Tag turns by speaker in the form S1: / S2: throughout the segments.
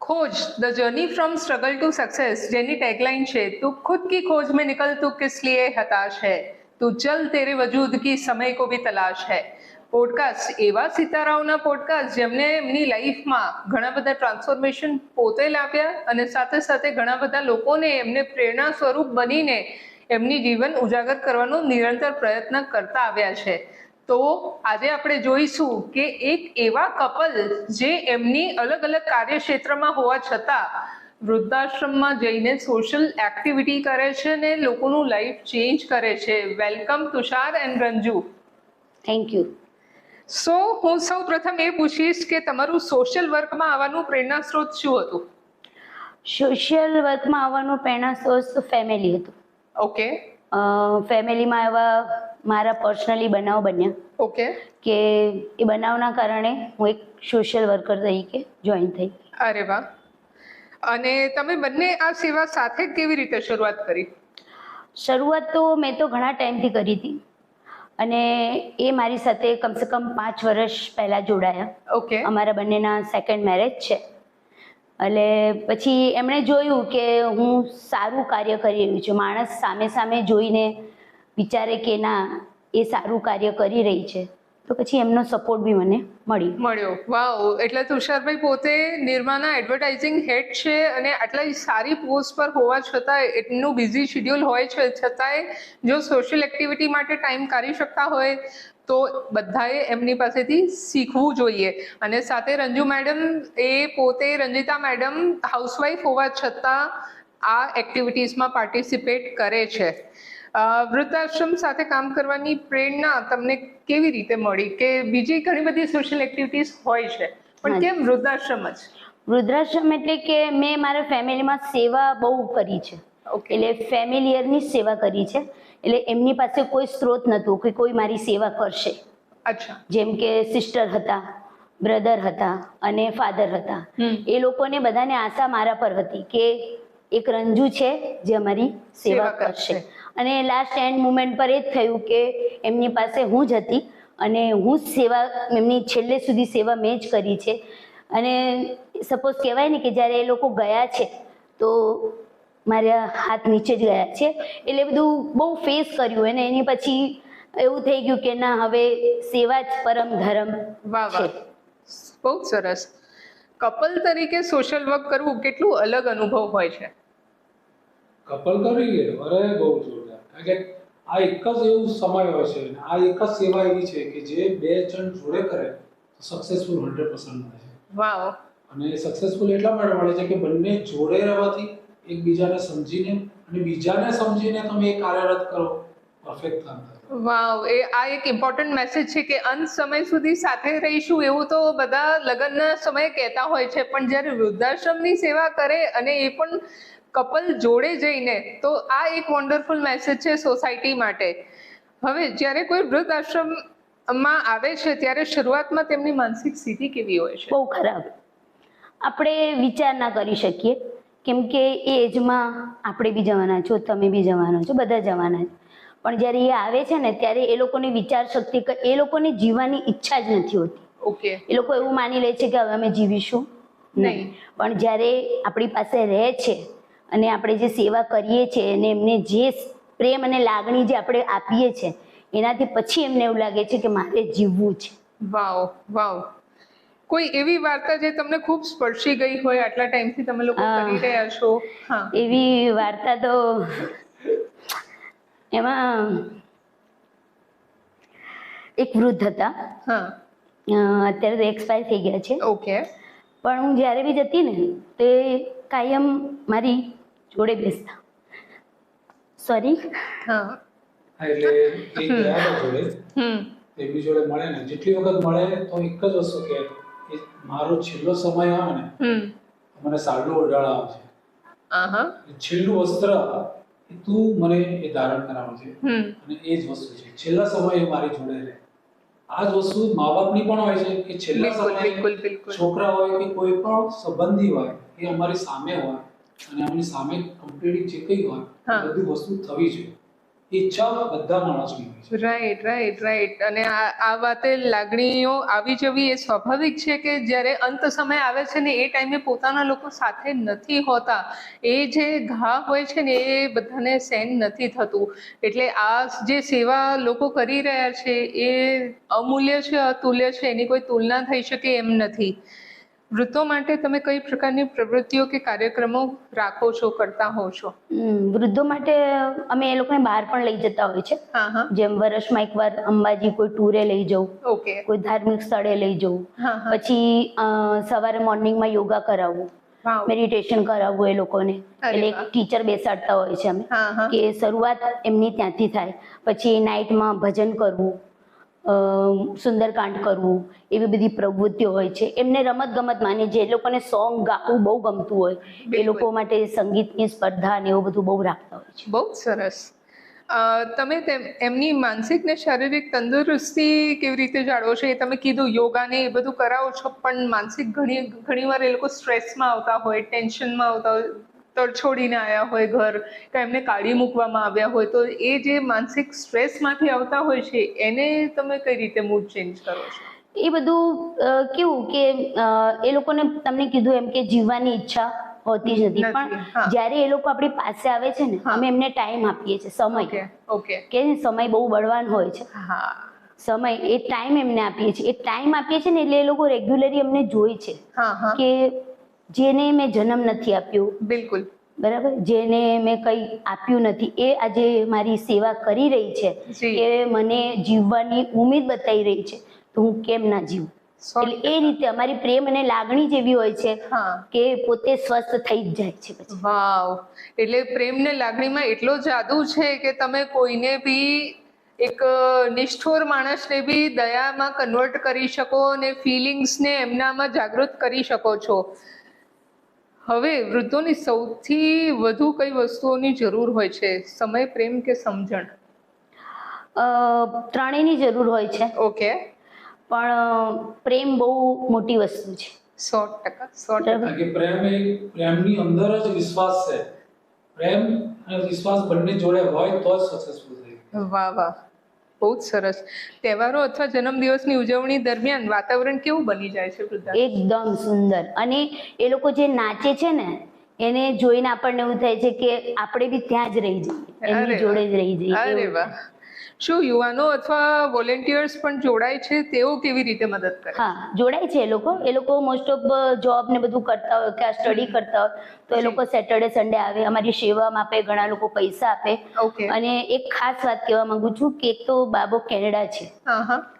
S1: खोज the journey from struggle to success જેની tagline છે તું खुद की खोज में निकल तू किस लिए हताश है तू चल तेरे वजूद की समय को भी तलाश है પોડકાસ્ટ એવા સિતારાઓના પોડકાસ્ટ જેમને એમની લાઈફમાં ઘણા બધા ટ્રાન્સફોર્મેશન પોતે લાવ્યા અને સાથે સાથે ઘણા બધા લોકોને એમને પ્રેરણા સ્વરૂપ બનીને એમની જીવન ઉજાગર કરવાનો નિરંતર પ્રયત્ન કરતા આવ્યા છે તો આજે આપણે જોઈશું કે એક એવા કપલ જે એમની અલગ અલગ કાર્યક્ષેત્રમાં હોવા છતાં વૃદ્ધાશ્રમમાં જઈને સોશિયલ એક્ટિવિટી કરે છે ને લોકોનું લાઈફ ચેન્જ કરે છે. Welcome Tushar and Ranju.
S2: Thank you
S1: so હું સૌ પ્રથમ એ પૂછીશ કે તમારું સોશિયલ વર્કમાં આવવાનું પ્રેરણા સ્ત્રોત શું હતું?
S2: સોશિયલ વર્કમાં આવવાનું પ્રેરણા સ્ત્રોત ફેમિલી હતું.
S1: ઓકે
S2: ફેમિલીમાં એવા મારા પર્સનલી બનાવ બન્યા.
S1: ઓકે.
S2: કે એ બનાવના કારણે હું એક સોશિયલ વર્કર તરીકે જોઈન થઈ.
S1: અરે વાહ. અને તમે બંને આ સેવા સાથે કેવી રીતે શરૂઆત કરી?
S2: શરૂઆત તો મેં તો ઘણા ટાઈમથી કરી હતી. અને એ મારી સાથે કમસે કમ પાંચ વર્ષ પહેલાં જોડાયા.
S1: ઓકે.
S2: અમારા બંનેના સેકન્ડ મેરેજ છે. એટલે પછી એમણે જોયું કે હું સારું કાર્ય કરી રહ્યું છું. માણસ સામે સામે જોઈને વિચારે કે ના, એ સારું કાર્ય કરી રહી છે. તો પછી એમનો સપોર્ટ બી મને મળી
S1: મળ્યો. વાવ. એટલે તુષારભાઈ પોતે નિર્માના એડવર્ટાઇઝિંગ હેડ છે અને આટલા સારી પોસ્ટ પર હોવા છતાં એટલું બિઝી શેડ્યુલ હોય છે, છતાંય જો સોશિયલ એક્ટિવિટી માટે ટાઈમ કાઢી શકતા હોય, તો બધાએ એમની પાસેથી શીખવું જોઈએ. અને સાથે રંજુ મેડમ એ પોતે, રંજિતા મેડમ હાઉસવાઈફ હોવા છતાં આ એક્ટિવિટીઝમાં પાર્ટિસિપેટ કરે છે. વૃદ્ધાશ્રમ સાથે કામ કરવાની પ્રેરણા તમને કેવી રીતે મળી? કે બીજી ઘણી બધી સોશિયલ એક્ટિવિટીઝ હોય છે પણ. કેમ વૃદ્ધાશ્રમ જ?
S2: વૃદ્ધાશ્રમ એટલે કે મેં મારા ફેમિલીમાં સેવા બહુ કરી છે. એટલે ફેમિલિયરની સેવા કરી છે. એટલે એમની પાસે કોઈ સ્ત્રોત નહોતું કે કોઈ મારી સેવા કરશે.
S1: અચ્છા.
S2: જેમ કે સિસ્ટર હતા બ્રધર હતા અને ફાધર હતા. એ લોકોને બધાને આશા મારા પર હતી કે એક રંજુ છે જે અમારી સેવા
S1: કરશે.
S2: અને લાસ્ટ એન્ડ મુમેન્ટ પર એ જ થયું કે એમની પાસે હું જ હતી અને હું જ સેવા એમની છેલ્લે સુધી સેવા મેં જ કરી છે. અને સપોઝ કહેવાય ને કે જ્યારે એ લોકો ગયા છે તો મારા હાથ નીચે જ ગયા છે. એટલે બધું બહુ ફેસ કર્યું અને એની પછી એવું થઈ ગયું કે ના હવે સેવા જ પરમ ધર્મ
S1: વાહ વાહ. બહુ સરસ. કપલ તરીકે સોશિયલ વર્ક કરવું કેટલું અલગ અનુભવ હોય છે?
S3: કપલ કરીએ અરે બહુ કારણ કે આ એક જ એવું સમય હોય છે આ એક જ સેવા એવી છે કે જે બે જણ જોડે કરે તો સક્સેસફુલ હંડ્રેડ પર્સન્ટ મળે છે.
S1: વાવ.
S3: અને સક્સેસફુલ એટલા માટે મળે છે કે બંને જોડે રહેવાથી એકબીજાને સમજીને અને બીજાને સમજીને તમે એ કાર્યરત કરો. પરફેક્ટ કામ થાય.
S1: વાવ, એ આ એક ઇમ્પોર્ટન્ટ મેસેજ છે કે અંત સમય સુધી સાથે રહીશું એવું તો બધા લગ્નના સમયે કહેતા હોય છે, પણ જ્યારે વૃદ્ધાશ્રમની સેવા કરે અને એ પણ કપલ જોડે જઈને, તો આ એક વન્ડરફુલ મેસેજ છે સોસાયટી માટે. હવે જ્યારે કોઈ વૃદ્ધાશ્રમમાં આવે છે, ત્યારે શરૂઆતમાં તેમની માનસિક સ્થિતિ કેવી હોય છે?
S2: બહુ ખરાબ. આપણે વિચાર ના કરી શકીએ. કેમ કે એ એજમાં આપણે બી જવાના છો, તમે બી જવાના છો, બધા જવાના છે. પણ જ્યારે એ આવે છે ને ત્યારે એ લોકોની વિચાર શક્તિ એ લોકોની જીવવાની ઈચ્છા જ નથી હોતી.
S1: ઓકે.
S2: એ લોકો એવું માની લે છે કે હવે અમે જીવીશું. નહીં.
S1: નહીં.
S2: પણ જ્યારે આપણી પાસે રહે છે અને આપણે જે સેવા કરીએ છીએ અને એમને જે પ્રેમ અને લાગણી જે આપણે આપીએ છીએ એનાથી પછી એમને એવું લાગે છે કે મારે જીવવું છે.
S1: વાવ વાવ. કોઈ એવી વાર્તા જે તમને ખૂબ સ્પર્શી ગઈ હોય આટલા ટાઈમથી તમે લોકો કરી રહ્યા છો?
S2: એવી વાર્તા તો એમાં એક વૃદ્ધ હતા.
S1: હા.
S2: અત્યારે તો એક્સપાયર થઈ ગયા છે.
S1: ઓકે.
S2: પણ હું જ્યારે બી જતી ને તે કાયમ મારી જોડે બેસતા. સોરી
S1: હા.
S3: હા એટલે એ ગયા જોડે.
S1: હમ.
S3: એમની જોડે મળે ને. જેટલી વખત મળે તો એક જ વસ્તુ કે કે મારો છેલ્લો સમય આવે ને
S1: હમ.
S3: મને સાડલો ઓઢાળાવે છે છેલ્લું વસ્ત્ર તું મને એ ધારણ કરાવે છે. અને એ જ વસ્તુ છે. છેલ્લા સમયે મારી જોડે રહે. આ જ વસ્તુ મા બાપની પણ હોય છે કે છેલ્લા સમયે છોકરા હોય કે કોઈ પણ સંબંધી હોય એ અમારી સામે હોય અને અમારી સામે કમ્પ્લીટ જે કંઈ હોય બધી વસ્તુ થવી જોઈએ.
S1: રાઈટ રાઈટ રાઈટ અને આ વાતે લાગણીઓ આવી જવી એ સ્વાભાવિક છે કે જ્યારે અંત સમય આવે છે ને એ ટાઈમે પોતાના લોકો સાથે નથી હોતા, એ જે ઘા હોય છે ને એ બધાને સહન નથી થતું. એટલે આ જે સેવા લોકો કરી રહ્યા છે એ અમૂલ્ય છે, અતુલ્ય છે, એની કોઈ તુલના થઈ શકે એમ નથી. વૃત્તો માટે તમે કઈ પ્રકારની પ્રવૃત્તિઓ કે કાર્યક્રમો રાખો છો કરતા હો છો?
S2: વૃદ્ધો માટે અમે એ લોકોને બહાર પણ લઈ જતા હોય છે. જેમ વર્ષમાં એકવાર અંબાજી કોઈ ટૂરે લઈ જવું.
S1: ઓકે.
S2: કોઈ ધાર્મિક સ્થળે લઈ જવું. પછી સવારે મોર્નિંગમાં યોગા કરાવવું. મેડિટેશન કરાવવું એ લોકોને. એટલે એક ટીચર બેસાડતા હોય છે અમે. કે શરૂઆત એમની ત્યાંથી થાય. પછી નાઇટમાં ભજન કરવું. સુંદરકાંડ કરવું એવી બધી પ્રવૃત્તિઓ હોય છે. એમને રમત ગમત માને જે લોકોને સોંગ ગાવું બહુ ગમતું હોય એ લોકો માટે સંગીતની સ્પર્ધા ને એવું બધું બહુ રાખતા હોય છે.
S1: બહુ સરસ. તમે તેમ એમની માનસિક ને શારીરિક તંદુરસ્તી કેવી રીતે જાળવો છો? એ તમે કીધું યોગા ને એ બધું કરાવો છો પણ માનસિક ઘણી ઘણીવાર એ લોકો સ્ટ્રેસમાં આવતા હોય ટેન્શનમાં આવતા હોય તડછોડીને આવ્યા હોય ઘર કે એમને કાઢી મૂકવામાં આવ્યા હોય તો એ જે માનસિક સ્ટ્રેસમાંથી આવતા હોય છે એને તમે કઈ રીતે મૂડ ચેન્જ કરો છો?
S2: એ બધું કેવું કે એ લોકોને તમને કીધું એમ કે જીવવાની ઈચ્છા હોતી જ નથી. પણ જ્યારે એ લોકો આપણી પાસે આવે છે ને અમે એમને ટાઈમ આપીએ છીએ સમય.
S1: Okay okay.
S2: કે સમય બહુ બળવાન હોય છે.
S1: હા.
S2: સમય એ ટાઈમ એમને આપીએ છીએ. એ ટાઈમ આપીએ છીએ ને એટલે એ લોકો રેગ્યુલરી અમને જોઈ છે કે જેને મેં જન્મ નથી આપ્યો.
S1: બિલકુલ.
S2: બરાબર? જેને મેં કંઈ આપ્યું નથી. એ આજે મારી સેવા કરી રહી છે. એ મને જીવવાની ઉમેદ બતાવી રહી છે તો હું કેમ ના જીવું? એટલે એ રીતે અમારી પ્રેમ અને લાગણી જેવી હોય છે
S1: હા.
S2: કે પોતે સ્વસ્થ થઈ જ જાય છે પછી.
S1: વાવ. એટલે પ્રેમ ને લાગણીમાં એટલો જાદુ છે કે તમે કોઈને બી એક નિષ્ઠોર માણસને બી દયામાં કન્વર્ટ કરી શકો અને ફિલિંગ્સને એમનામાં જાગૃત કરી શકો છો. હવે વૃદ્ધોની સૌથી વધુ કઈ વસ્તુઓની જરૂર હોય છે? સમય પ્રેમ કે સમજણ?
S2: અ, ત્રણેયની જરૂર હોય છે.
S1: ઓકે.
S2: પણ પ્રેમ બહુ મોટી વસ્તુ છે.
S1: સો ટકા સો ટકા.
S3: કે પ્રેમ એ પ્રેમની અંદર જ વિશ્વાસ છે. પ્રેમ અને વિશ્વાસ બંને જોડે હોય તો જ સક્સેસફુલ થઈ
S1: વાહ વાહ. બહુ જ સરસ. તહેવારો અથવા જન્મદિવસની ઉજવણી દરમિયાન વાતાવરણ કેવું બની જાય છે વૃદ્ધા?
S2: એકદમ સુંદર. અને એ લોકો જે નાચે છે ને એને જોઈને આપણને એવું થાય છે કે આપણે બી ત્યાં જ રહી જઈએ. એમની જોડે જ રહી જઈએ.
S1: અરે વાહ. શું યુવાનો અથવા વોલેન્ટિયર્સ પણ જોડાય છે? તેઓ કેવી રીતે મદદ કરે?
S2: હા જોડાય છે એ લોકો. એ લોકો મોસ્ટ ઓફ જોબ ને બધું કરતા હોય કે આ સ્ટડી કરતા હોય. તો એ લોકો સેટરડે સન્ડે આવે અમારી સેવામાં આપે ઘણા લોકો પૈસા આપે. અને એક ખાસ વાત કહેવા માંગુ છું કે એક તો બાબો કેનેડા છે.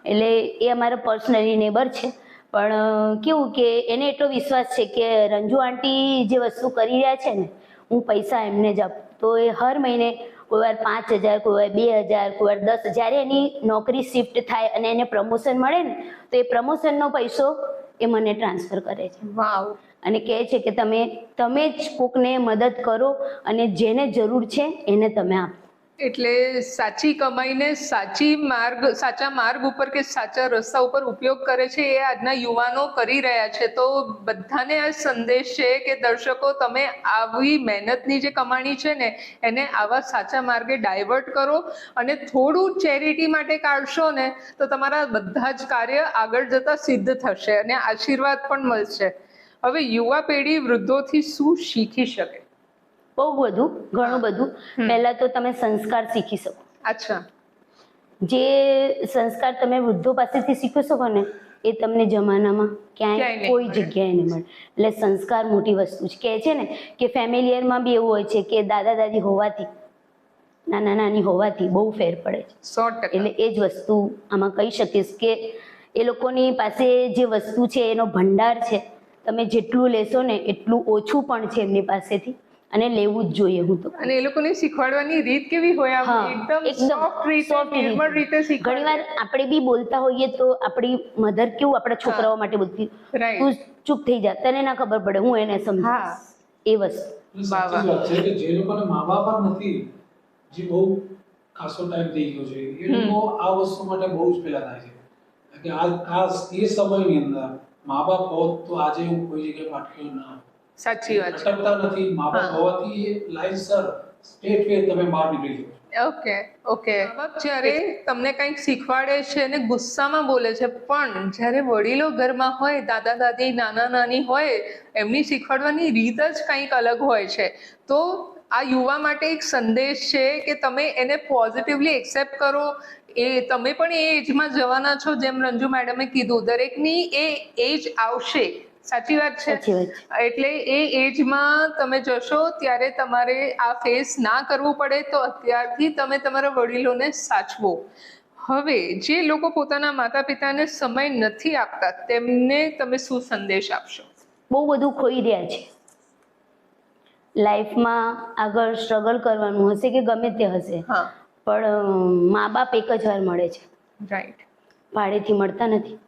S2: એટલે એ અમારા પર્સનલી નેબર છે. પણ કેવું કે એને એટલો વિશ્વાસ છે કે રંજુ આંટી જે વસ્તુ કરી રહ્યા છે ને હું પૈસા એમને જ આપું. તો એ હર મહિને કોઈ વાર પાંચ હજાર કોઈ વાર બે હજાર કોઈ વાર દસ જ્યારે એની નોકરી શિફ્ટ થાય અને એને પ્રમોશન મળે ને તો એ પ્રમોશનનો પૈસો એ મને ટ્રાન્સફર કરે છે.
S1: વાવ.
S2: અને કહે છે કે તમે તમે જ કોકને મદદ કરો અને જેને જરૂર છે એને તમે આપો.
S1: એટલે સાચી કમાઈને સાચી માર્ગ, સાચા માર્ગ ઉપર કે સાચા રસ્તા ઉપર ઉપયોગ કરે છે એ આજના યુવાનો કરી રહ્યા છે. તો બધાને આ સંદેશ છે કે દર્શકો, તમે આવી મહેનતની જે કમાણી છે ને, એને આવા સાચા માર્ગે ડાયવર્ટ કરો અને થોડું ચેરિટી માટે કાઢશો ને, તો તમારા બધા જ કાર્ય આગળ જતા સિદ્ધ થશે અને આશીર્વાદ પણ મળશે. હવે યુવા પેઢી વૃદ્ધોથી શું શીખી શકે?
S2: બહુ બધું ઘણું બધું. પહેલા તો તમે સંસ્કાર શીખી શકો.
S1: અચ્છા.
S2: જે સંસ્કાર તમે વૃદ્ધો પાસેથી શીખી શકો ને એ તમને જમાનામાં ક્યાંય કોઈ જગ્યાએ નહીં મળે. એટલે સંસ્કાર મોટી વસ્તુ છે. કહે છે ને કે ફેમિલિયરમાં બી એવું હોય છે કે દાદા દાદી હોવાથી નાના નાની હોવાથી બહુ ફેર પડે છે. એટલે એ જ વસ્તુ આમાં કહી શકીશ કે એ લોકોની પાસે જે વસ્તુ છે એનો ભંડાર છે તમે જેટલું લેશો ને એટલું ઓછું પણ છે એમની પાસેથી. અને લેવું જ જોઈએ હું તો
S1: અને એ લોકોને શીખવાડવાની રીત કેવી હોય એકદમ સોફ્ટ રીત નિર્મળ રીતે.
S2: ઘણીવાર આપણે બી બોલતા હોઈએ તો આપણી મધર કેવું આપણા છોકરાઓ માટે બોલતી તું ચૂપ થઈ જા તને ના ખબર પડે હું એને
S1: સમજા
S2: સમજાવીશ એ વસ્તુ
S3: જે લોકોને મા બાપ નથી જે બહુ ખાસો ટાઈમ થઈ ગયો છે એ લોકો આ વસ્તુ માટે બહુ જ પેલા થાય છે. કે આ ખાસ એ સમયની અંદર મા બાપ હોત તો આજે હું કોઈ જગ્યાએ પાટક્યો ના હોત.
S1: સાચી વાત છે.
S3: અટકતા નથી મા બાપ હોવાથી એ લાઈનસર સ્ટેટ વે તમે બહાર નીકળી જાઓ
S1: ઓકે ઓકે. જ્યારે તમને કંઈક શીખવાડે છે અને ગુસ્સામાં બોલે છે પણ જ્યારે વડીલો ઘરમાં હોય દાદા દાદી નાના નાની હોય એમની શીખવાડવાની રીત જ કંઈક અલગ હોય છે. તો આ યુવા માટે એક સંદેશ છે કે તમે એને પોઝિટિવલી એક્સેપ્ટ કરો. એ તમે પણ એ એજમાં જવાના છો જેમ રંજુ મેડમે કીધું દરેકની એ એજ આવશે. સાચી વાત છે. એટલે એ એજમાં તમે જશો ત્યારે તમારે આ ફેસ ના કરવું પડે તો અત્યારથી તમે તમારા વડીલોને સાચવો. હવે જે લોકો પોતાના માતા પિતાને સમય નથી આપતા તેમને તમે શું સંદેશ આપશો?
S2: બહુ બધું ખોઈ રહ્યા છે. લાઈફમાં આગળ સ્ટ્રગલ કરવાનું હશે કે ગમે તે હશે પણ મા બાપ એક જ વાર મળે છે.
S1: રાઈટ
S2: ભાડેથી મળતા નથી.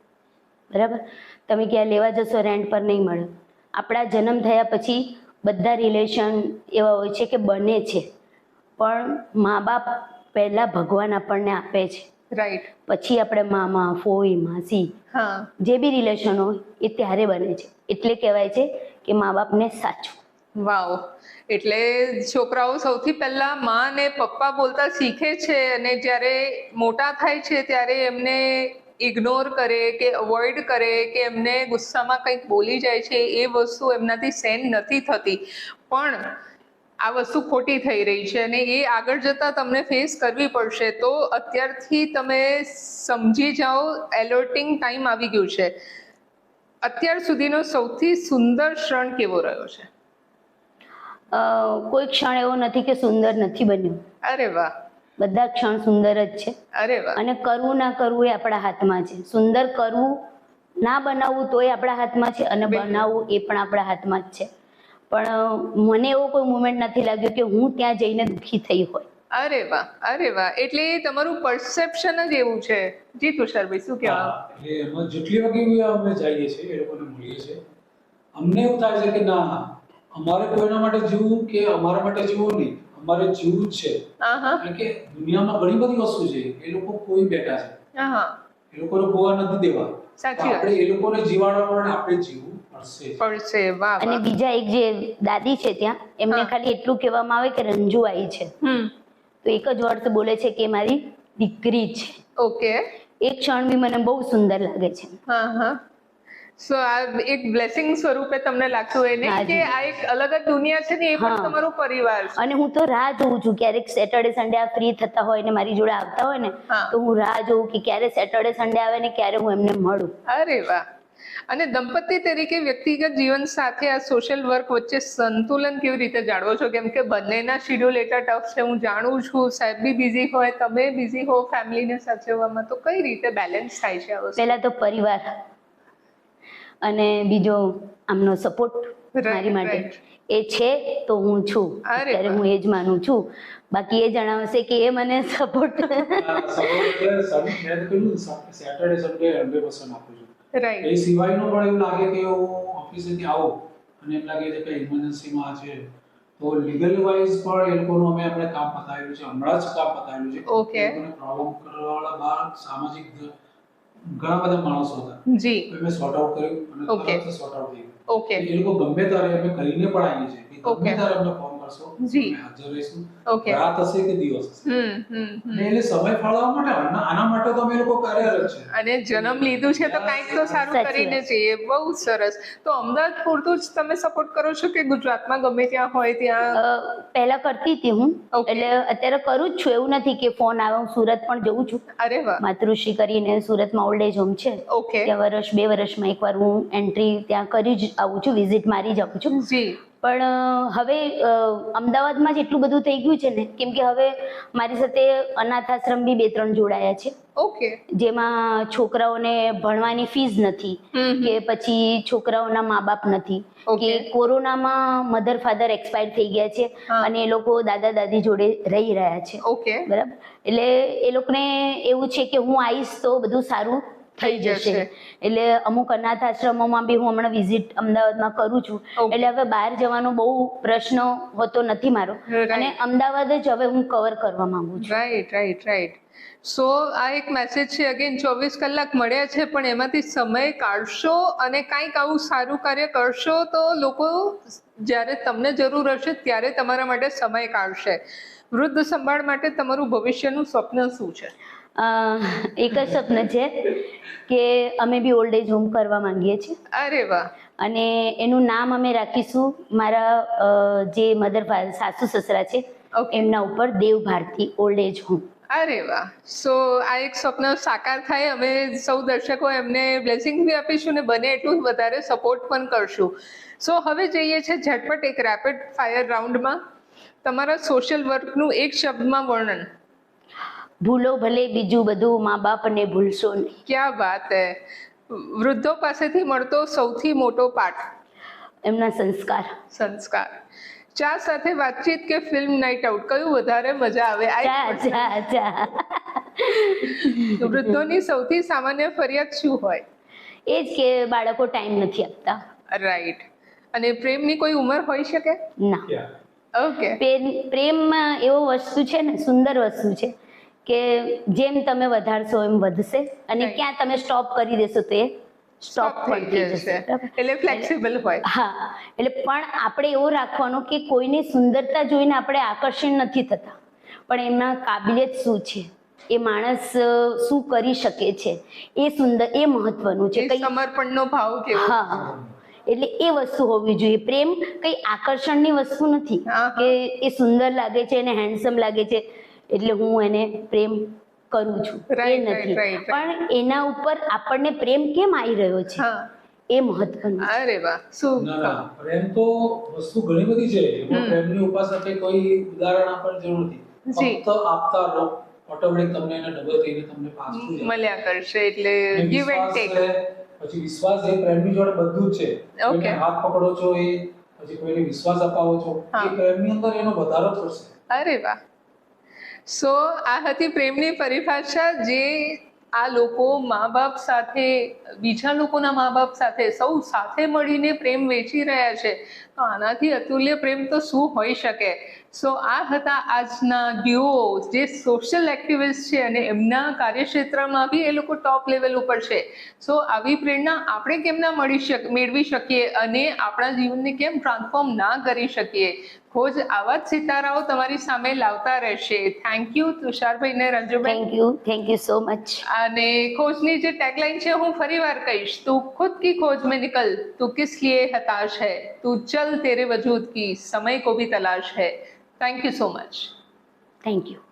S2: બરાબર? તમે ક્યાં લેવા જશો રેન્ટ પર નહીં મળે. આપણા જન્મ થયા પછી બધા રિલેશન એવા હોય છે કે બને છે. પણ મા બાપ પહેલાં ભગવાન આપણને આપે છે.
S1: રાઈટ
S2: પછી આપણે મામા ફોઈ માસી જે બી રિલેશન હોય એ ત્યારે બને છે. એટલે કહેવાય છે કે મા બાપને સાચું.
S1: વાવ. એટલે છોકરાઓ સૌથી પહેલા માં અને પપ્પા બોલતા શીખે છે અને જ્યારે મોટા થાય છે ત્યારે એમને ઇગ્નોર કરે કે અવોઇડ કરે કે એમને ગુસ્સામાં કંઈક બોલી જાય છે એ વસ્તુ એમનાથી સેન નથી થતી. પણ આ વસ્તુ ખોટી થઈ રહી છે અને એ આગળ જતાં તમને ફેસ કરવી પડશે. તો અત્યારથી તમે સમજી જાઓ એલર્ટિંગ ટાઈમ આવી ગયું છે. અત્યાર સુધીનો સૌથી સુંદર ક્ષણ કેવો રહ્યો છે?
S2: કોઈ ક્ષણ એવો નથી કે સુંદર નથી બન્યું.
S1: અરે વાહ.
S2: બધા ક્ષણ સુંદર જ છે.
S1: અરે વાહ.
S2: અને કરવું ના કરવું એ આપણા હાથમાં છે. સુંદર કરવું ના બનાવવું તોય આપણા હાથમાં છે અને બનાવવું એ પણ આપણા હાથમાં જ છે. પણ મને એવો કોઈ મુમેન્ટ નથી લાગ્યો કે હું ત્યાં જઈને દુઃખી થઈ હોય.
S1: અરે વાહ અરે વાહ. એટલે તમારું પરસેપ્શન જ એવું છે. જી તુષારભાઈ શું કહેવા?
S3: એટલે એમાં જેટલી વખત અમે જઈએ છીએ એ લોકોને મળીએ છીએ. અમને એવું થાય છે કે ના અમારે કોઈના માટે જીવવું કે અમારા માટે જીવવું નહીં. અમારે જીવવું જ છે.
S1: હા હા
S3: કારણ કે દુનિયામાં ઘણી બધી વસ્તુ છે એ લોકો કોઈ બેઠા છે.
S1: હા હા
S3: એ લોકોને ખોવા નથી દેવા. આપણે એ લોકોને જીવાડવા પણ આપણે જીવવું પડશે.
S2: અને બીજા એક જે દાદી છે ત્યાં એમને ખાલી એટલું કહેવામાં આવે કે રંજુ આઈ છે.
S1: હમ.
S2: તો એક જ વર્ડ બોલે છે કે મારી દીકરી છે.
S1: ઓકે.
S2: એ ક્ષણ બી મને બહુ સુંદર લાગે છે.
S1: હા હા સો આ એક બ્લેસિંગ સ્વરૂપે તમને લાગતું હોય ને કે આ એક અલગ જ દુનિયા છે ને એ પણ. તમારો પરિવાર છે.
S2: અને હું તો રાહ જોઉં છું ક્યારેક સેટરડે સન્ડે આ ફ્રી થતા હોય ને મારી જોડે આવતા હોય ને તો હું રાહ જોઉં કે ક્યારે સેટરડે સન્ડે આવે ને ક્યારે હું એમને મળું.
S1: અરે વાહ. અને દંપતી તરીકે વ્યક્તિગત જીવન સાથે આ સોશિયલ વર્ક વચ્ચે સંતુલન કેવી રીતે જાળવો છો? કેમ કે બંનેના શેડ્યુલ એટલા ટફ છે હું જાણું છું સાહેબ બી બિઝી હોય તમે બિઝી હો ફેમિલીને સાચવવામાં તો કઈ રીતે બેલેન્સ થાય છે
S2: પહેલા તો પરિવાર. અને બીજો આમનો સપોર્ટ મારી માટે એ છે તો હું છું.
S1: અરે
S2: અત્યારે હું એ જ માનું છું. બાકી એ જણાવશે કે એ મને સપોર્ટ
S3: સેટરડે સન્ડે આપું છું.
S1: રાઈટ
S3: એ સિવાયનો પણ એવું લાગે કે હું ઓફિસેથી આવું અને એમ લાગે છે કે ઇમરજન્સીમાં છે. તો લીગલ વાઇઝ પણ એ લોકોનું અમે આપણે કામ પતાવેલું છે. હમણાં જ કામ પતાવેલું છે. ઓકે પ્રોબ્લેમ કરવાવાળા બાર સામાજિક ઘણા બધા માણસો હતા.
S1: જી.
S3: અમે મેં સોર્ટ આઉટ કર્યું અને. તરત સોર્ટ આઉટ થઈ ગયું.
S1: ઓકે
S3: એ લોકો ગમે ત્યારે અમે કરીને પણ આવીએ છીએ ગમે ત્યારે અમને ફોન કરશો
S1: જી.
S3: અમે હાજર રહીશું.
S1: Okay.
S3: રાત હશે કે દિવસ હશે?
S1: હમ હમ હમ.
S3: અને એટલે સમય ફાળવવા માટે આના આના માટે તો અમે લોકો કાર્યરત છે.
S1: અને જન્મ લીધું છે તો કાંઈક તો સારું કરીને જઈએ. બહુ સરસ. તો અમદાવાદ પૂરતું જ તમે સપોર્ટ કરો છો કે ગુજરાતમાં ગમે ત્યાં હોય ત્યાં?
S2: પહેલા કરતી હતી હું. એટલે અત્યારે કરું જ છું. એવું નથી કે ફોન આવે હું સુરત પણ જઉં છું.
S1: અરે વાહ.
S2: માતૃશ્રી કરીને સુરતમાં ઓલ્ડ એજ હોમ છે.
S1: ઓકે
S2: ત્યાં વર્ષ બે વર્ષમાં એકવાર હું એન્ટ્રી ત્યાં કરી જ આવું છું. વિઝિટ મારી જ આવું છું.
S1: જી.
S2: પણ હવે અમદાવાદમાં જ એટલું બધું થઈ ગયું છે ને કેમ કે હવે મારી સાથે અનાથ આશ્રમ બી બે ત્રણ જોડાયા છે.
S1: ઓકે.
S2: જેમાં છોકરાઓને ભણવાની ફીસ નથી કે પછી છોકરાઓના મા બાપ નથી કે કોરોનામાં મધર ફાધર એક્સપાયર થઈ ગયા છે અને એ લોકો દાદા દાદી જોડે રહી રહ્યા છે.
S1: ઓકે.
S2: બરાબર? એટલે એ લોકોને એવું છે કે હું આવીશ તો બધું સારું થઈ જશે. એટલે અમુક અનાથ આશ્રમોમાં બી હું હમણાં વિઝિટ અમદાવાદમાં કરું છું. એટલે હવે બહાર જવાનો બહુ પ્રશ્ન હોતો નથી મારો. અને અમદાવાદ જ હવે હું કવર કરવા માંગુ છું.
S1: રાઈટ રાઈટ રાઈટ સો આ એક મેસેજ છે અગેન ચોવીસ કલાક મળ્યા છે પણ એમાંથી સમય કાઢશો અને કાંઈક આવું સારું કાર્ય કરશો તો લોકો જ્યારે તમને જરૂર હશે ત્યારે તમારા માટે સમય કાઢશે. વૃદ્ધ સંભાળ માટે તમારું ભવિષ્યનું સ્વપ્ન શું છે?
S2: એક જ સ્વપ્ન છે કે અમે બી ઓલ્ડ એજ હોમ કરવા માંગીએ છીએ.
S1: અરે વાહ.
S2: અને એનું નામ અમે રાખીશું મારા જે મધર સાસુ સસરા છે એમના ઉપર Dev Bharati old age home
S1: અરે વાહ. સો આ એક સ્વપ્ન સાકાર થાય અમે સૌ દર્શકો એમને બ્લેસિંગ બી આપીશું ને બને એટલું વધારે સપોર્ટ પણ કરશું. સો હવે જઈએ છે ઝટપટ એક રેપિડ ફાયર રાઉન્ડમાં તમારા સોશિયલ વર્કનું એક શબ્દમાં વર્ણન.
S2: ભૂલો ભલે બીજું બધું મા બાપને ભૂલશો નહીં.
S1: ક્યાં વાત હે? વૃદ્ધો પાસેથી મળતો સૌથી મોટો પાઠ.
S2: એમના સંસ્કાર.
S1: સંસ્કાર. ચા સાથે વાતચીત કે ફિલ્મ નાઇટ આઉટ કયું વધારે મજા આવે? આ
S2: ચા ચા ચા.
S1: વૃદ્ધોની સૌથી સામાન્ય ફરિયાદ શું હોય?
S2: એ જ કે બાળકો ટાઈમ નથી આપતા.
S1: રાઈટ અને પ્રેમની કોઈ ઉંમર હોઈ શકે?
S2: ના.
S1: ઓકે
S2: પ્રેમ પ્રેમમાં એવો વસ્તુ છે ને સુંદર વસ્તુ છે. કે જેમ તમે વધારશો એમ વધશે અને ક્યાં તમે સ્ટોપ કરી દેશો તો એ સ્ટોપ પણ
S1: થઈ જશે. એટલે ફ્લેક્સિબલ હોય.
S2: હા એટલે પણ આપણે એવું રાખવાનું કે કોઈની સુંદરતા જોઈને આપણે આકર્ષણ નથી થતા. પણ એમના કાબિલિયત શું છે? એ માણસ શું કરી શકે છે? એ સુંદર એ મહત્વનું છે. કઈ
S1: સમર્પણનો ભાવ કેવો?
S2: હા. એટલે એ વસ્તુ હોવી જોઈએ. પ્રેમ કઈ આકર્ષણની વસ્તુ નથી. કે એ સુંદર લાગે છે અને હેન્ડસમ લાગે છે. એટલે હું એને પ્રેમ કરું છું. એ નથી. પણ એના ઉપર આપણને પ્રેમ કેમ આવી રહ્યો છે? એ મહત્વનું
S1: અરે વાહ શું
S3: પ્રેમ તો વસ્તુ ઘણી બધી છે. પ્રેમની ઉપાસકે કોઈ ઉદાહરણ આપવાની જરૂર નથી. ફક્ત આપતા રહો. ઓટોમેટિક તમને એને ડબલ થઈને તમને પાછું
S1: મળ્યા કરશે એટલે ગિવ એન્ડ ટેક
S3: પછી વિશ્વાસ એ પ્રેમની જોડે બધું જ છે. ઓકે હાથ પકડો છો એ પછી કોઈને વિશ્વાસ અપાવો છો. એ પ્રેમની અંદર એનો વધારો થશે.
S1: અરે વાહ. સો આ હતી પ્રેમની પરિભાષા જે આ લોકો મા બાપ સાથે, બીજા લોકોના મા બાપ સાથે, સૌ સાથે મળીને પ્રેમ વેચી રહ્યા છે. તો આનાથી અતુલ્ય પ્રેમ તો શું હોઈ શકે? સો આ હતા આજના ડ્યુઓ જે સોશિયલ એક્ટિવિસ્ટ છે અને એમના કાર્યક્ષેત્રમાં બી એ લોકો ટોપ લેવલ ઉપર છે. સો આવી પ્રેરણા આપણે કેમ ના મળી શક, મેળવી શકીએ અને આપણા જીવનને કેમ ટ્રાન્સફોર્મ ના કરી શકીએ? રોજ આવા જ સિતારાઓ તમારી સામે લાવતા રહેશે. થેન્ક યુ તુષારભાઈ ને Ranjubhai.
S2: Thank you thank you so much
S1: અને ખોજની જે ટેગલાઈન છે હું ફરી વાર કહીશ. તું ખુદ કી ખોજ મેં નિકલ તું કિસ લીએ હતાશ હૈ? તું ચલ તેરે વજૂદ કી સમય કો ભી તલાશ હૈ? Thank you so much
S2: thank you